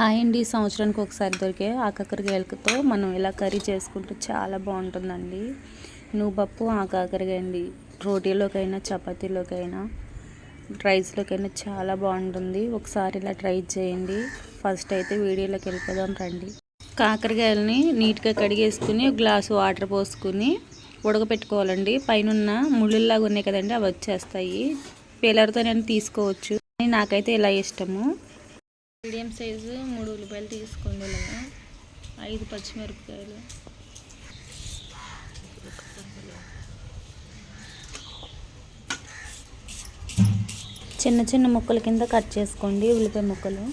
Hi అండి. సంవత్సరానికి ఒకసారి దొరికే ఆకాకరకాయలతో మనం ఇలా కర్రీ చేసుకుంటే చాలా బాగుంటుందండి. నువ్వుపప్పు ఆకాకరకాయ అండి. రోటీలోకైనా చపాతీలోకైనా రైస్లోకైనా చాలా బాగుంటుంది. ఒకసారి ఇలా ట్రై చేయండి. ఫస్ట్ అయితే వీడియోలోకి వెళ్ళిపోదాం రండి. కాకరకాయలని నీట్గా కడిగేసుకుని ఒక గ్లాసు వాటర్ పోసుకుని ఉడకపెట్టుకోవాలండి. పైన ముళ్ళులాగా ఉన్నాయి కదండి అవి వచ్చేస్తాయి. పిల్లలతో నేను తీసుకోవచ్చు. నాకైతే ఇలా ఇష్టము. మీడియం సైజు మూడు ఉల్లిపాయలు తీసుకోండి ఇలాగా. ఐదు పచ్చిమిరపకాయలు. చిన్న చిన్న ముక్కల కింద కట్ చేసుకోండి ఉల్లిపాయ ముక్కలు.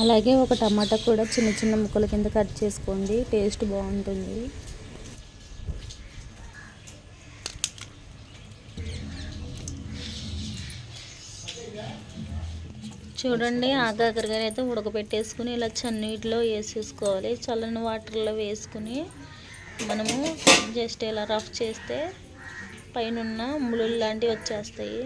అలాగే ఒక టమాటా కూడా చిన్న చిన్న ముక్కల కింద కట్ చేసుకోండి. టేస్ట్ బాగుంటుంది. చూడండి ఆగాకరగానే అయితే ఉడకబెట్టేసుకుని ఇలా చన్నీటిలో వేసేసుకోవాలి. చల్లని వాటర్లో వేసుకుని మనము జస్ట్ ఇలా రఫ్ చేస్తే పైన ముళ్ళు లాంటివి వచ్చేస్తాయి.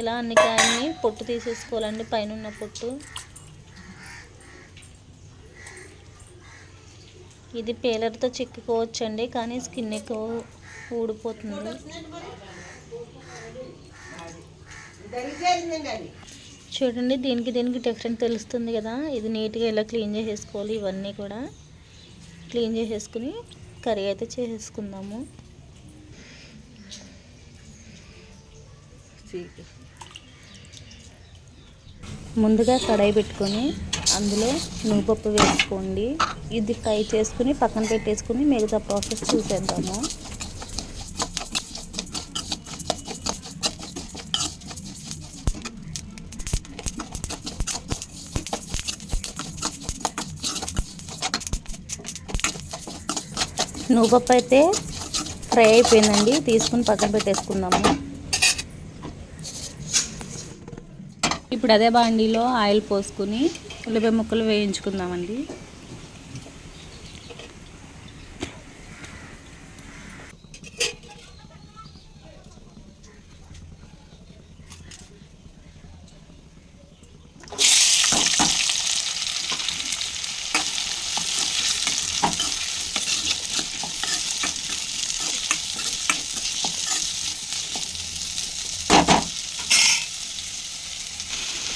ఇలా అన్ని కాయల్ని పొట్టు తీసేసుకోవాలండి పైన ఉన్న పొట్టు. ఇది పేలర్తో చిక్కుకోవచ్చండి కానీ స్కిన్ ఎక్కువ ఊడిపోతుంది. చూడండి దీనికి దీనికి డిఫరెంట్ తెలుస్తుంది కదా. ఇది నీట్గా ఇలా క్లీన్ చేసేసుకోవాలి ఇవన్నీ కూడా. క్లీన్ చేసేసుకుని కర్రీ అయితే చేసేసుకుందాము. ముందుగా కడాయి పెట్టుకొని అందులో నువ్వుపప్పు వేసుకోండి. ఇది ఫ్రై చేసుకుని పక్కన పెట్టేసుకుని మిగతా ప్రాసెస్ చూసేద్దాము. నువ్వుపప్పు అయితే ఫ్రై అయిపోయిందండి. తీసుకుని పక్కన పెట్టేసుకుందాము. ఇప్పుడు అదే బాండీలో ఆయిల్ పోసుకుని ఉల్లిపాయ ముక్కలు వేయించుకుందామండి.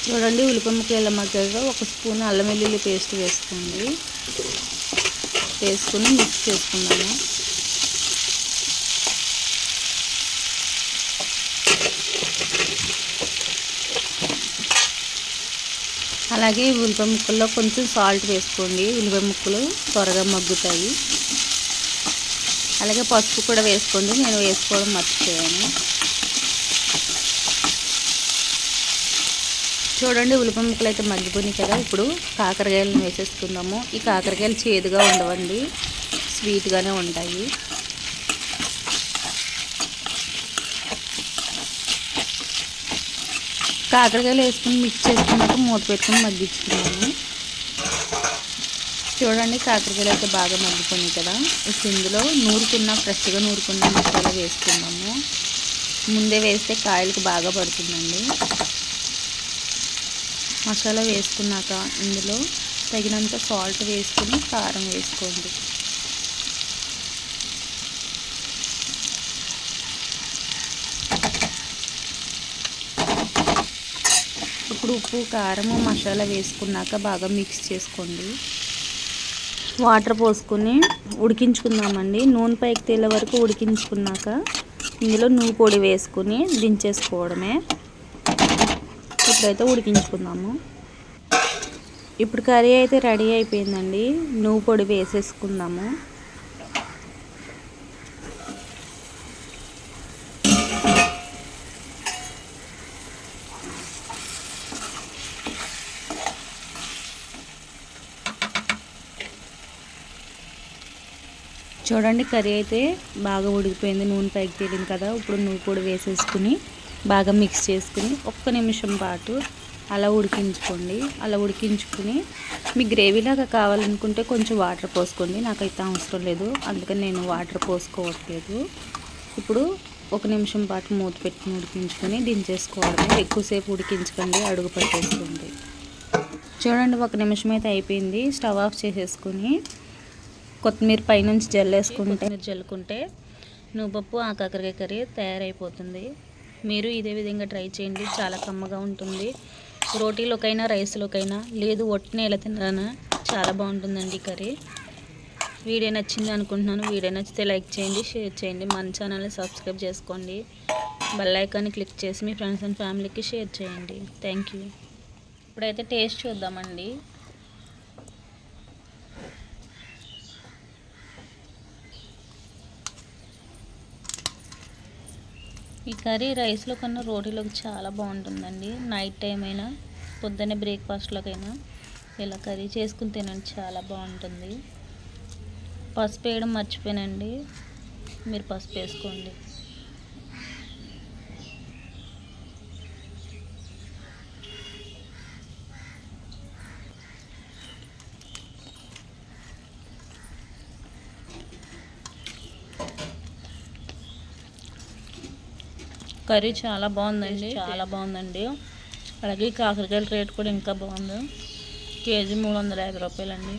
చూడండి ఉల్లిపాయ ముక్కలు మగ్గాక ఒక స్పూన్ అల్లం వెల్లుల్లి పేస్ట్ వేసుకోండి. వేసుకుని మిక్స్ చేసుకున్నాము అలాగే ఉల్లిపాయ ముక్కల్లో కొంచెం సాల్ట్ వేసుకోండి. ఉల్లిపాయ ముక్కలు త్వరగా మగ్గుతాయి. అలాగే పసుపు కూడా వేసుకోండి. నేను వేసుకోవడం మర్చిపోయాను. చూడండి ఉల్లిపాయ ముక్కలు అయితే మగ్గిపోయినాయి కదా. ఇప్పుడు కాకరకాయలను వేసేసుకుందాము. ఈ కాకరకాయలు చేదుగా ఉండవండి. స్వీట్గానే ఉంటాయి. కాకరకాయలు వేసుకుని మిక్స్ చేసుకున్నాక మూత పెట్టుకుని మగ్గించుకున్నాము చూడండి కాకరకాయలు అయితే బాగా మగ్గిపోయినాయి కదా. ఇప్పుడు ఇందులో నూరుకున్న ఫ్రెష్గా నూరుకున్న మసాలా వేసుకున్నాము ముందే వేస్తే కాయలకు బాగా పడుతుందండి. మసాలా వేసుకున్నాక ఇందులో తగినంత సాల్ట్ వేసుకుని కారం వేసుకోండి. ఇప్పుడు ఉప్పు కారము మసాలా వేసుకున్నాక బాగా మిక్స్ చేసుకోండి. వాటర్ పోసుకొని ఉడికించుకుందామండి. నూనె పైకి తేలే వరకు ఉడికించుకున్నాక ఇందులో నువ్వు పొడి వేసుకుని దించేసుకోవడమే. ఇప్పుడైతే ఉడికించుకుందాము. ఇప్పుడు కర్రీ అయితే రెడీ అయిపోయిందండి. నువ్వు పొడి వేసేసుకుందాము. చూడండి కర్రీ అయితే బాగా ఉడికిపోయింది. నూనె పైకి తేలింది కదా. ఇప్పుడు నువ్వు కూడా వేసేసుకుని బాగా మిక్స్ చేసుకుని ఒక్క నిమిషం పాటు అలా ఉడికించుకోండి. అలా ఉడికించుకుని మీ గ్రేవీలాగా కావాలనుకుంటే కొంచెం వాటర్ పోసుకోండి. నాకైతే అవసరం లేదు. అందుకని నేను వాటర్ పోసుకోవట్లేదు. ఇప్పుడు ఒక నిమిషం పాటు మూత పెట్టుకుని ఉడికించుకొని దించేసుకోవాలి. ఎక్కువసేపు ఉడికించకండి. అడుగు పట్టేస్తుంది చూడండి ఒక నిమిషం అయితే అయిపోయింది. స్టవ్ ఆఫ్ చేసేసుకుని కొత్తిమీర పైనుంచి జల్లేసుకుంటే జల్లుకుంటే నువ్వుపప్పు ఆ కాకరకాయ కర్రీ తయారైపోతుంది. మీరు ఇదే విధంగా ట్రై చేయండి. చాలా కమ్మగా ఉంటుంది. రోటీలోకైనా రైస్లోకైనా లేదు ఒట్టిన ఎలా తినాలన్నా చాలా బాగుంటుందండి కర్రీ. వీడియో నచ్చింది అనుకుంటున్నాను. వీడియో నచ్చితే లైక్ చేయండి షేర్ చేయండి. మన ఛానల్ని సబ్స్క్రైబ్ చేసుకోండి. బెల్ ఐకాన్ని క్లిక్ చేసి మీ ఫ్రెండ్స్ అండ్ ఫ్యామిలీకి షేర్ చేయండి. Thank you. ఇప్పుడైతే టేస్ట్ చూద్దామండి. ఈ కర్రీ రైస్లో కన్నా రోటీలోకి చాలా బాగుంటుందండి. నైట్ టైం అయినా పొద్దున్నే బ్రేక్ఫాస్ట్లోకైనా ఇలా కర్రీ చేసుకుని తినండి చాలా బాగుంటుంది. పసుపు వేయడం మర్చిపోయానండి. మీరు పసుపు వేసుకోండి. కర్రీ చాలా బాగుందండి. చాలా బాగుందండి. అలాగే కాకరకాయల రేట్ కూడా ఇంకా బాగుంది. కేజీ మూడు వందల యాభై రూపాయలండి.